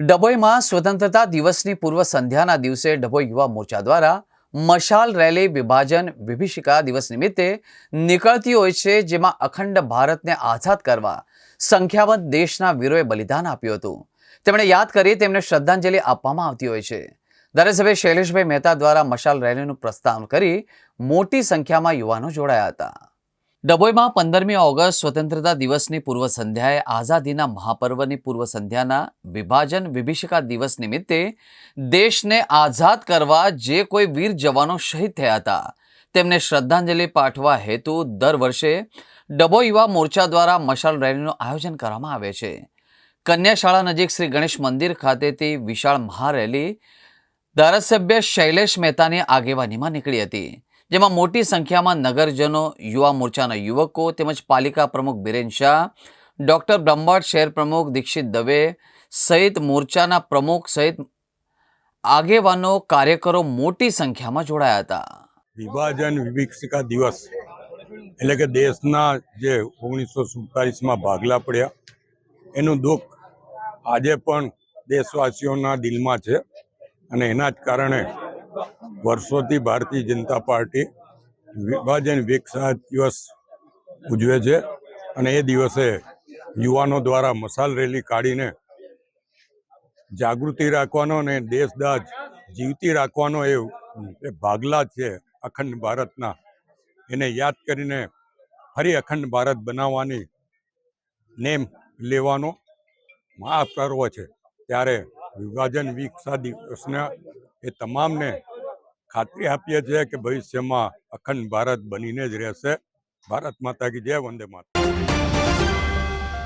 ડભોઈમાં સ્વતંત્રતા દિવસની પૂર્વ સંધ્યાના દિવસે ડભોઈ યુવા મોરચા દ્વારા મશાલ રેલી વિભાજન વિભીષિકા દિવસ નિમિત્તે નીકળતી હોય છે, જેમાં અખંડ ભારતને આઝાદ કરવા સંખ્યાબંધ દેશના વીરોએ બલિદાન આપ્યું હતું. તેમણે યાદ કરી તેમને શ્રદ્ધાંજલિ આપવામાં આવતી હોય છે. ધારાસભ્ય શૈલેષભાઈ મહેતા દ્વારા મશાલ રેલીનું પ્રસ્તાવન કરી મોટી સંખ્યામાં યુવાનો જોડાયા હતા. ડભોઈમાં પંદરમી ઓગસ્ટ સ્વતંત્રતા દિવસની પૂર્વ સંધ્યાએ આઝાદીના મહાપર્વની પૂર્વ સંધ્યાના વિભાજન વિભીષિકા દિવસ નિમિત્તે દેશને આઝાદ કરવા જે કોઈ વીર જવાનો શહીદ થયા હતા. તેમને શ્રદ્ધાંજલિ પાઠવા હેતુ દર વર્ષે ડભોઈ યુવા મોરચા દ્વારા મશાલ રેલીનું આયોજન કરવામાં આવે છે. કન્યાશાળા નજીક શ્રી ગણેશ મંદિર ખાતેથી વિશાળ મહારેલી ધારાસભ્ય શૈલેષ મહેતાની આગેવાનીમાં નીકળી હતી. જેમાં મોટી સંખ્યામાં નગરજનો, યુવા મોરચાના યુવકો તેમજ પાલિકા પ્રમુખ બિરેન શાહ, ડૉક્ટર બ્રહ્મભટ્ટ શહેર પ્રમુખ દીક્ષિત દવે સહિત મોરચાના પ્રમુખ સહિત આગેવાનો, કાર્યકરો મોટી સંખ્યામાં જોડાયા હતા. વિભાજન વિભિક્ષિકા દિવસ એટલે કે દેશના જે ઓગણીસો સુડતાલીસમાં ભાગલા પડ્યા. એનું દુઃખ આજે પણ દેશવાસીઓના દિલમાં છે અને એના જ કારણે વર્ષોથી ભારતીય જનતા પાર્ટી વિભાજન વિકસા દિવસ ઉજવે છે અને એ દિવસે યુવાનો દ્વારા મસાલ રેલી કાઢીને જાગૃતિ રાખવાનો અને દેશદાજ જીવતી રાખવાનો એ ભાગલા છે અખંડ ભારતના. એને યાદ કરીને ફરી અખંડ ભારત બનાવવાની નેમ લેવાનો મહાપર્વ છે. ત્યારે વિભાજન વિકસા દિવસના એ તમામને ખાતરી આપીએ છીએ કે ભવિષ્યમાં અખંડ ભારત બનીને જ રહેશે. ભારત માતા કી જય, વંદે માતા